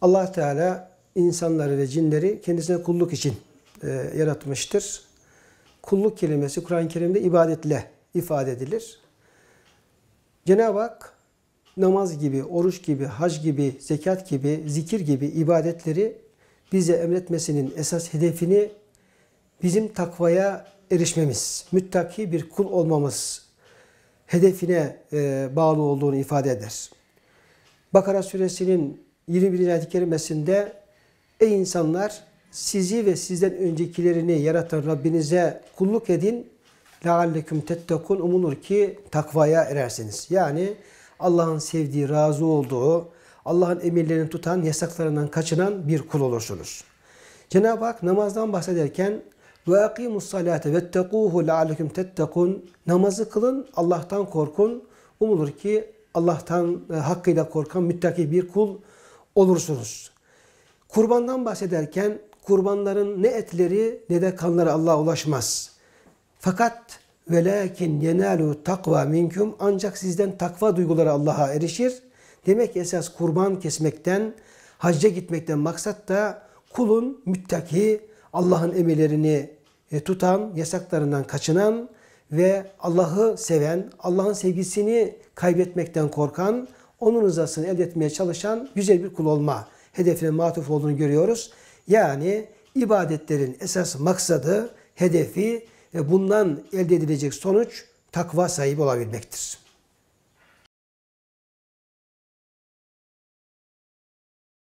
Allah Teala insanları ve cinleri kendisine kulluk için e, yaratmıştır. Kulluk kelimesi Kur'an-ı Kerim'de ibadetle ifade edilir. Cenab-ı Hak namaz gibi, oruç gibi, hac gibi, zekat gibi, zikir gibi ibadetleri bize emretmesinin esas hedefini bizim takvaya erişmemiz, müttaki bir kul olmamız hedefine e, bağlı olduğunu ifade eder. Bakara suresinin 21. ayet-i kerimesinde Ey insanlar sizi ve sizden öncekilerini yaratan Rabbinize kulluk edin. لَعَلَّكُمْ tettekun umulur ki takvaya erersiniz. Yani Allah'ın sevdiği, razı olduğu, Allah'ın emirlerini tutan, yasaklarından kaçınan bir kul olursunuz. Cenab-ı Hak namazdan bahsederken ve akimus salate vettekuhu leallekum tettekun namazı kılın, Allah'tan korkun. Umulur ki Allah'tan e, hakkıyla korkan müttaki bir kul olursunuz. Kurbandan bahsederken kurbanların ne etleri ne de kanları Allah'a ulaşmaz. Fakat velakin yenalu takva minkum ancak sizden takva duyguları Allah'a erişir. Demek ki esas kurban kesmekten, hacca gitmekten maksat da kulun müttaki, Allah'ın emirlerini e, tutan, yasaklarından kaçınan ve Allah'ı seven, Allah'ın sevgisini kaybetmekten korkan, onun rızasını elde etmeye çalışan güzel bir kul olma hedefine matuf olduğunu görüyoruz. Yani ibadetlerin esas maksadı, hedefi ve bundan elde edilecek sonuç takva sahibi olabilmektir.